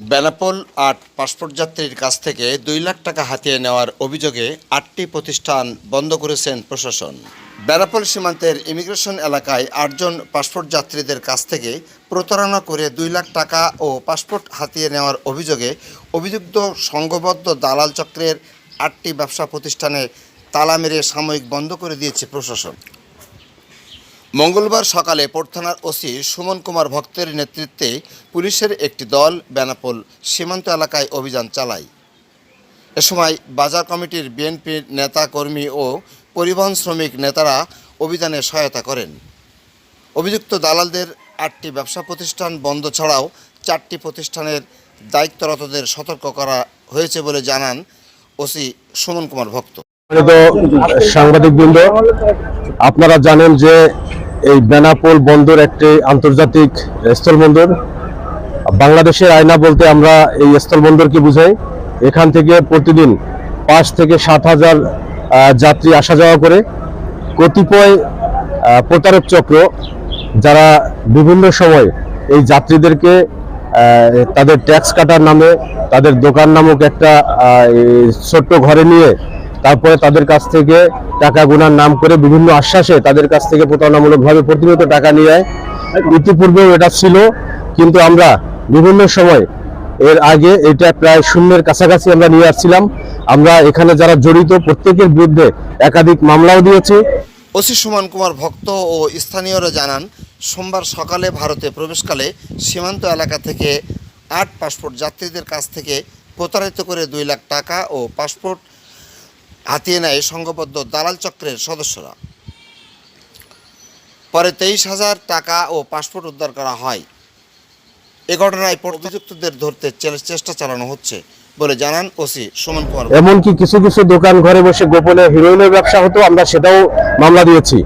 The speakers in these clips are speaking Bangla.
বেনাপোল আট পাসপোর্ট যাত্রীর কাছ থেকে দুই লাখ টাকা হাতিয়ে নেওয়ার অভিযোগে আটটি প্রতিষ্ঠান বন্ধ করেছেন প্রশাসন। বেনাপোল সীমান্তের ইমিগ্রেশন এলাকায় আটজন পাসপোর্ট যাত্রীদের কাছ থেকে প্রতারণা করে দুই লাখ টাকা ও পাসপোর্ট হাতিয়ে নেওয়ার অভিযোগে অভিযুক্ত সংঘবদ্ধ দালাল চক্রের আটটি ব্যবসা প্রতিষ্ঠানে তালা মেরে সাময়িক বন্ধ করে দিয়েছে প্রশাসন। মঙ্গলবার সকালে পোর্ট থানার ওসি সুমন কুমার ভক্তের নেতৃত্বে পুলিশের একটি দল বেনাপোল সীমান্ত এলাকায় অভিযান চালায়। এ সময় বাজার কমিটির বিএনপির নেতা কর্মী ও পরিবহন শ্রমিক নেতারা অভিযানে সহায়তা করেন। অভিযুক্ত দালালদের আটটি ব্যবসা প্রতিষ্ঠান বন্ধ ছাড়াও চারটি প্রতিষ্ঠানের দায়িত্বরতদের সতর্ক করা হয়েছে বলে জানান ওসি সুমন কুমার ভক্ত। সম্মানিত সাংবাদিক বৃন্দ আপনারা জানেন যে বেনাপোল বন্দর একটি আন্তর্জাতিক স্থলবন্দর বাংলাদেশের আয়না বলতে আমরা এই স্থলবন্দরকে বুঝাই। এখান থেকে প্রতিদিন পাঁচ থেকে সাত হাজার যাত্রী আসা যাওয়া করে। কতিপয় প্রতারক চক্র যারা বিভিন্ন সময় এই যাত্রীদেরকে তাদের ট্যাক্স কাটার নামে, তাদের দোকান নামক একটা ছোট্ট ঘরে নিয়ে তারপরে তাদের কাছ থেকে টাকা গুনার নাম করে বিভিন্ন আশ্বাসে তাদের কাছ থেকে প্রতারণামূলকভাবে প্রতিনিয়ত টাকা নিয়ে ইতিপূর্বেও এটা ছিল, কিন্তু আমরা বিভিন্ন সময় এর আগে এটা প্রায় শূন্যের কাছাকাছি আমরা নিয়ে আসছিলাম। আমরা এখানে যারা জড়িত প্রত্যেকের বিরুদ্ধে একাধিক মামলাও দিয়েছি। ওসি সুমন কুমার ভক্ত ও স্থানীয়রা জানান, সোমবার সকালে ভারতে প্রবেশকালে সীমান্ত এলাকা থেকে আট পাসপোর্ট যাত্রীদের কাছ থেকে প্রতারিত করে দুই লাখ টাকা ও পাসপোর্ট হাতিয়ে নেয় সংঘবদ্ধ দালাল চক্রের সদস্যরা। পরে তেইশ হাজার টাকা ও পাসপোর্ট উদ্ধার করা হয়। এ ঘটনায় অভিযুক্তদের ধরতে চেষ্টা চালানো হচ্ছে বলে জানান ওসি সুমন কুমার এমনকি কিছু কিছু দোকান ঘরে বসে গোপনে হিরোইনের ব্যবসা হতো, আমরা সেটাও মামলা দিয়েছি।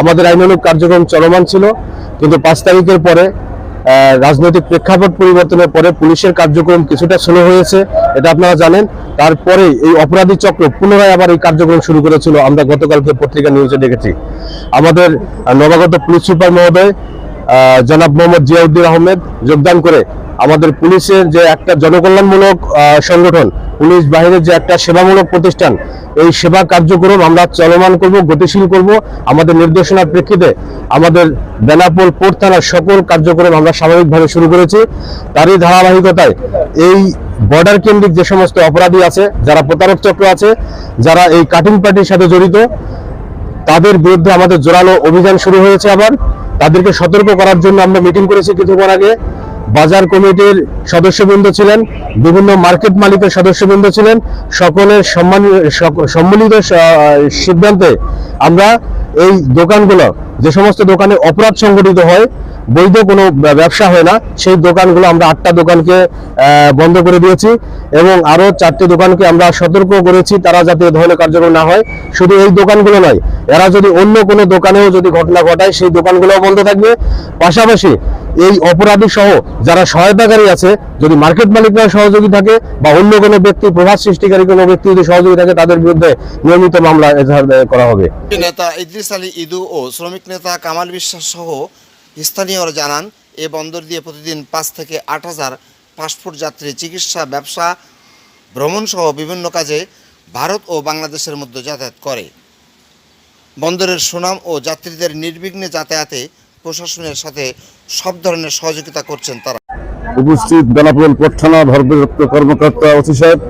আমাদের আইনানুগ কার্যক্রম চলমান ছিল, কিন্তু পাঁচ তারিখের পরে রাজনৈতিক প্রেক্ষাপট পরিবর্তনের পরে পুলিশের কার্যক্রম কিছুটা স্লো হয়েছে, এটা আপনারা জানেন। তারপরে এই অপরাধী চক্র পুনরায় আবার এই কার্যক্রম শুরু করেছিল। আমরা গতকালকে পত্রিকা নিউজে দেখেছি। আমাদের নবাগত পুলিশ সুপার মহোদয় জনাব মোহাম্মদ জিয়াউদ্দিন আহমেদ যোগদান করে আমাদের পুলিশের যে একটা জনকল্যাণমূলক সংগঠন, পুলিশ বাহিনীর যে একটা সেবামূলক প্রতিষ্ঠান, এই সেবা কার্যক্রম আমরা চলমান করব, গতিশীল করব। আমাদের নির্দেশনার প্রেক্ষিতে আমাদের বেনাপোল পোর্ট থানার সকল কার্যক্রম আমরা স্বাভাবিকভাবে শুরু করেছি। তারই ধারাবাহিকতায় এই বর্ডার কেন্দ্রিক যে সমস্ত অপরাধী আছে, যারা প্রতারক চক্র আছে, যারা এই কাটিং পার্টির সাথে জড়িত, তাদের বিরুদ্ধে আমাদের জোরালো অভিযান শুরু হয়েছে আবার। তাদেরকে সতর্ক করার জন্য আমরা মিটিং করেছি কিছুক্ষণ আগে। বাজার কমিটির সদস্যবৃন্দ ছিলেন, বিভিন্ন মার্কেট মালিকের সদস্যবৃন্দ ছিলেন। সকলের সম্মান সম্মিলিত সিদ্ধান্তে আমরা এই দোকানগুলো, যে সমস্ত দোকানে অপরাধ সংগঠিত হয় বৈধ কোনো ব্যবসা হয় না। সেই দোকানগুলো আমরা আটটা দোকানকে বন্ধ করে দিয়েছি এবং আরও চারটি দোকানকে আমরা সতর্ক করেছি তারা যাতে এ ধরনের কার্যক্রম না হয়। শুধু এই দোকানগুলো নয়, এরা যদি অন্য কোনো দোকানেও যদি ঘটনা ঘটায়, সেই দোকানগুলোও বন্ধ থাকবে। পাশাপাশি এই অপরাধী সহ যারা সহায়তাকারী আছে, যদি মার্কেট মালিকরা সহযোগী থাকে বা অন্য কোনো ব্যক্তি, প্রভাব সৃষ্টিকারী কোনো ব্যক্তি যদি সহযোগী থাকে, তাদের বিরুদ্ধে নিয়মিত মামলা করা হবে। নেতা ইদ্রিস আলী ইদু ও শ্রমিক নেতা কামাল বিশ্বাস সহ স্থানীয়রা জানান, এ বন্দর দিয়ে প্রতিদিন পাঁচ থেকে আট হাজার পাসপোর্ট যাত্রী, চিকিৎসা, ব্যবসা ভ্রমণ সহ বিভিন্ন কাজে ভারত ও বাংলাদেশের মধ্যে যাতায়াত করে। বন্দরের সুনাম ও যাত্রীদের নির্বিঘ্নে যাতায়াতে প্রশাসনের সাথে সব ধরনের সহযোগিতা করছেন তারা। উপস্থিত বেনাপোল পোর্ট থানা ভারপ্রাপ্ত কর্মকর্তা ওসি সাহেব,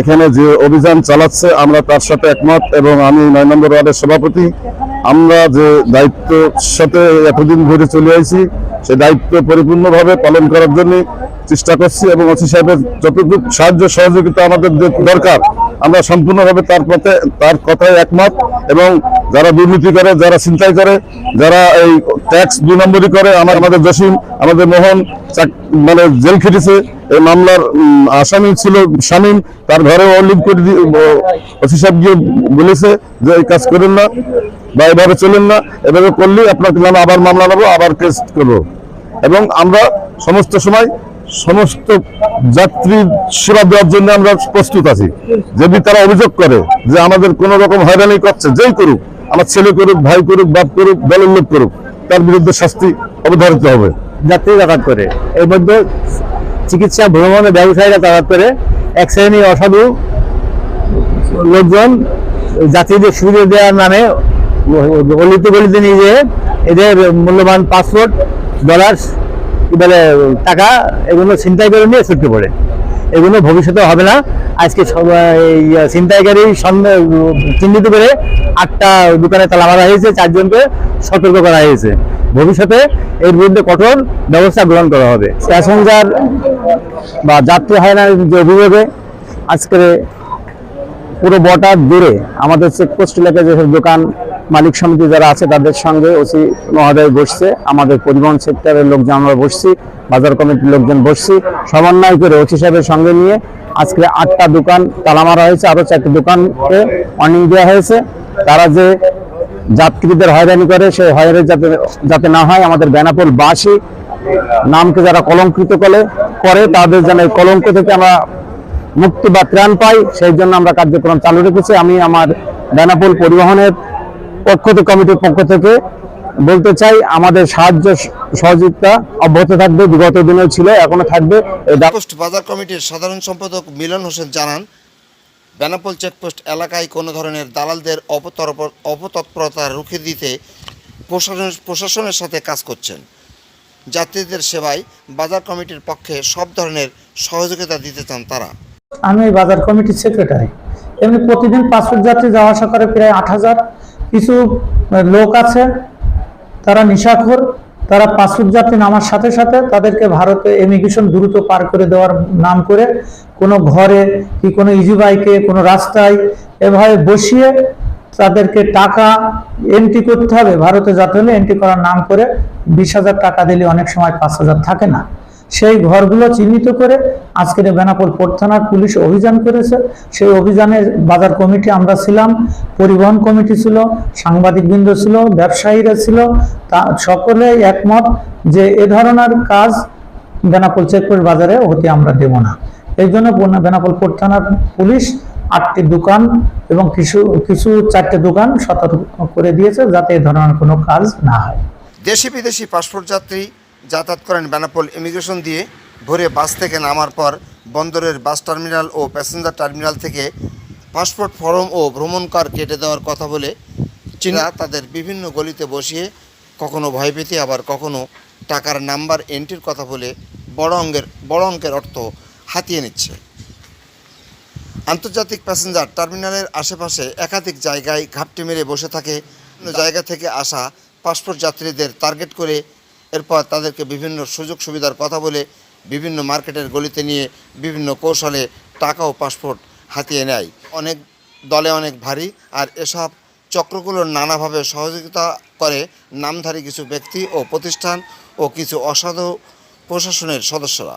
এখানে যে অভিযান চালাচ্ছে, আমরা তার সাথে একমত এবং আমি নয় নম্বর ওয়ার্ডের সভাপতি। আমরা যে দায়িত্ব সাথে এতদিন ধরে চলে আসি সে দায়িত্ব পরিপূর্ণভাবে পালন করার জন্য চেষ্টা করছি এবং ওসি সাহেবের যতটুকু সাহায্য সহযোগিতা আমাদের দরকার, আমরা সম্পূর্ণভাবে তার পথে তার কথায় একমত এবং যারা দুর্নীতি করে, যারা চিন্তাই করে, যারা এই ট্যাক্স দুই নম্বরই করে, আমার আমাদের জসিম, আমাদের মোহন মানে জেল খেটেছে। এই মামলার আসামি ছিল শামীম। তার ঘরে অলিভ করে সাহেব গিয়ে বলেছে যে এই কাজ করেন না বা এভাবে চলেন না। এভাবে করলে আপনাকে নামে আবার মামলা নেব, আবার কেস করব। এবং আমরা সমস্ত সময় সমস্ত যাত্রী সেবা দেওয়ার জন্য আমরা প্রস্তুত আছি। যদি তারা অভিযোগ করে যে আমাদের কোনো রকম হয়রানি করছে, যেই করুক আমার ছেলে করুক, ভাই করুক, বাপ করুক লোক করুক, তার বিরুদ্ধে শাস্তি অবধারিত হবে। যাত্রী যাতায়াত করে। এর মধ্যে চিকিৎসা, ভ্রমণে ব্যবসায়ীরা তারা করে। এক শ্রেণি অসাধু লোকজন যাত্রীদের সুবিধা দেওয়ার নামে গলিতে গলিতে নিয়ে যেয়ে এদের মূল্যবান পাসপোর্ট ডলার বলে, টাকা, এগুলো ছিনতাই করে নিয়ে ছুটতে পড়ে। এগুলো ভবিষ্যতে হবে না। আজকে ছিনতাইকারী চিহ্নিত করে আটটা দোকানে তালা মারা হয়েছে, চারজনকে সতর্ক করা হয়েছে। ভবিষ্যতে এর বিরুদ্ধে কঠোর ব্যবস্থা গ্রহণ করা হবে। প্যাসেঞ্জার বা যাত্রী হয়রানির যে অভিযোগে আজকে পুরো বটার দূরে আমাদের চেকপোস্ট এলাকায় যেসব দোকান মালিক সমিতি যারা আছে তাদের সঙ্গে ওসি মহোদয় বসছে, আমাদের পরিবহন সেক্টরের লোকজন আমরা বসছি, বাজার কমিটির লোকজন বসছি সমন্বয় করে ওসি সাহেবের সঙ্গে নিয়ে আজকে আটটা দোকান তালা মারা হয়েছে, আরও চারটি দোকানকে অর্নিং দেওয়া হয়েছে। তারা যে যাত্রীদের হয়রানি করে, সেই হয়রানি যাতে যাতে না হয়, আমাদের বেনাপোল বাসী নামকে যারা কলঙ্কিত করে করে, তাদের যেন এই কলঙ্ক থেকে আমরা মুক্তি বা ত্রাণ পাই, সেই জন্য আমরা কার্যক্রম চালু রেখেছি। আমি আমার বেনাপোল পরিবহনের পক্ষ থেকে কমিটির পক্ষ থেকে বলতে চাই আমাদের সাহায্য সহযোগিতা অব্যাহত থাকবে বিগত দিনেও ছিল এখনও থাকবে। পোস্ট বাজার কমিটির সাধারণ সম্পাদক মিলন হোসেন জানান বেনাপোল চেকপোস্ট এলাকায় কোনো ধরনের দালালদের অপতৎপরতা রুখে দিতে প্রশাসন প্রশাসনের সাথে কাজ করছেন। যাত্রীদের সেবায় বাজার কমিটির পক্ষে সব ধরনের সহযোগিতা দিতে চান তারা। আমি বাজার কমিটির সেক্রেটারি। এমনি প্রতিদিন পাসপোর্ট যাত্রী যাওয়া আসা করে প্রায় আট হাজার। কিছু লোক আছে, তারা নিশাখোর, তারা পাসপোর্ট যাত্রী নামার সাথে সাথে তাদেরকে ভারতে ইমিগ্রেশন দ্রুত পার করে দেওয়ার নাম করে কোনো ঘরে কি কোনো ইজি বাইকে কোনো রাস্তায় এভাবে বসিয়ে তাদেরকে টাকা এন্ট্রি করতে হবে ভারতে যেতে হলে এন্ট্রি করার নাম করে বিশ হাজার টাকা দিলে অনেক সময় পাঁচ হাজার থাকে না। সেই ঘরগুলো চিহ্নিত করে আজকের বেনাপোল পোর্ট থানার পুলিশ অভিযান করেছে। সেই অভিযানে বাজার কমিটি আমরা ছিলাম, পরিবহন কমিটি ছিল, সাংবাদিকবৃন্দ ছিল, ব্যবসায়ীরা ছিল, তা সকলে একমত যে এ ধরনের কাজ বেনাপোল চেকপোস্ট বাজারে হতে আমরা দেব না। এই জন্য বেনাপোল পোর্ট থানার পুলিশ আটটি দোকান এবং কিছু কিছু চারটে দোকান সতর্ক করে দিয়েছে যাতে এ ধরনের কোনো কাজ না হয়। দেশি বিদেশি পাসপোর্ট যাত্রী যাতায়াত করেন বেনাপোল ইমিগ্রেশন দিয়ে ভোরে বাস থেকে নামার পর বন্দরের বাস টার্মিনাল ও প্যাসেঞ্জার টার্মিনাল থেকে পাসপোর্ট ফর্ম ও ভ্রমণ কার কেটে দেওয়ার কথা বলে চীনা তাদের বিভিন্ন গলিতে বসিয়ে কখনো ভয় পেতে, আবার কখনো টাকার নাম্বার এন্ট্রির কথা বলে বড় অঙ্কের বড় অঙ্কের অর্থ হাতিয়ে নিচ্ছে। আন্তর্জাতিক প্যাসেঞ্জার টার্মিনালের আশেপাশে একাধিক জায়গায় ঘাপটি মেরে বসে থাকে। জায়গা থেকে আসা পাসপোর্ট যাত্রীদের টার্গেট করে এরপর তাদেরকে বিভিন্ন সুযোগ সুবিধার কথা বলে বিভিন্ন মার্কেটের গলিতে নিয়ে বিভিন্ন কৌশলে টাকা ও পাসপোর্ট হাতিয়ে নেয়। অনেক দলে অনেক ভারী আর এসব চক্রগুলোর নানাভাবে সহযোগিতা করে নামধারী কিছু ব্যক্তি ও প্রতিষ্ঠান ও কিছু অসাধু প্রশাসনের সদস্যরা।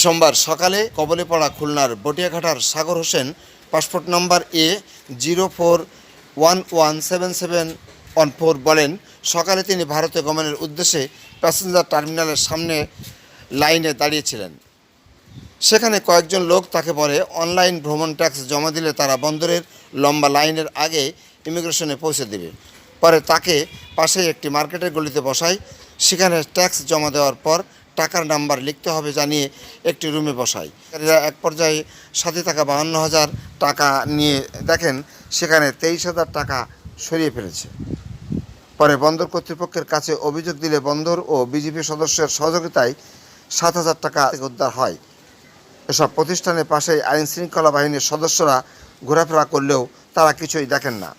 সোমবার সকালে কবলে পড়া খুলনার বটিয়াঘাটার Sagar Hossain passport number A zero four one one seven seven one four বলেন, সকালে তিনি ভারতে গমনের উদ্দেশ্যে প্যাসেঞ্জার টার্মিনালের সামনে লাইনে দাঁড়িয়েছিলেন। সেখানে কয়েকজন লোক তাকে বলে, অনলাইন ভ্রমণ ট্যাক্স জমা দিলে তারা বন্দরের লম্বা লাইনের আগে ইমিগ্রেশনে পৌঁছে দেবে। পরে তাকে পাশে একটি মার্কেটের গলিতে বসায়। সেখানে ট্যাক্স জমা দেওয়ার পর টাকার নাম্বার লিখতে হবে জানিয়ে একটি রুমে বসায়। এক পর্যায়ে সাথে থাকা বাহান্ন হাজার টাকা নিয়ে দেখেন, সেখানে তেইশ হাজার টাকা সরিয়ে ফেলেছে। পরে বন্দর কর্তৃপক্ষের কাছে অভিযোগ দিলে বন্দর ও বিজেপি সদস্যের সহযোগিতায় সাত হাজার টাকা উদ্ধার হয়। এসব প্রতিষ্ঠানের পাশে আইন শৃঙ্খলা বাহিনীর সদস্যরা ঘোরাফেরা করলেও তারা কিছুই দেখেন না।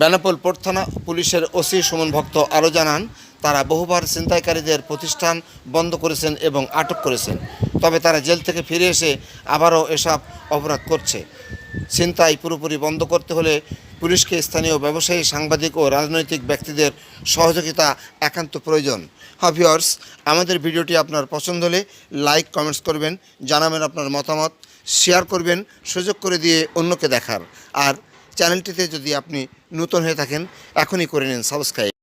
বেনাপোল পোর্ট থানা পুলিশের ওসি সুমন ভক্ত আরও জানান, তারা বহুবার ছিনতাইকারীদের প্রতিষ্ঠান বন্ধ করেছেন এবং আটক করেছেন। তবে তারা জেল থেকে ফিরে এসে আবারও এসব অপরাধ করছে। ছিনতাই পুরোপুরি বন্ধ করতে হলে পুলিশকে স্থানীয় ব্যবসায়ী, সাংবাদিক ও রাজনৈতিক ব্যক্তিদের সহযোগিতা একান্ত প্রয়োজন। হাভিয়ার্স ভিওর্স আমাদের ভিডিওটি আপনার পছন্দ হলে লাইক, কমেন্টস করবেন, জানাবেন আপনার মতামত, শেয়ার করবেন, সুযোগ করে দিয়ে অন্যকে দেখার। আর চ্যানেলটিতে যদি আপনি নতুন হয়ে থাকেন, এখনই করে নিন সাবস্ক্রাইব।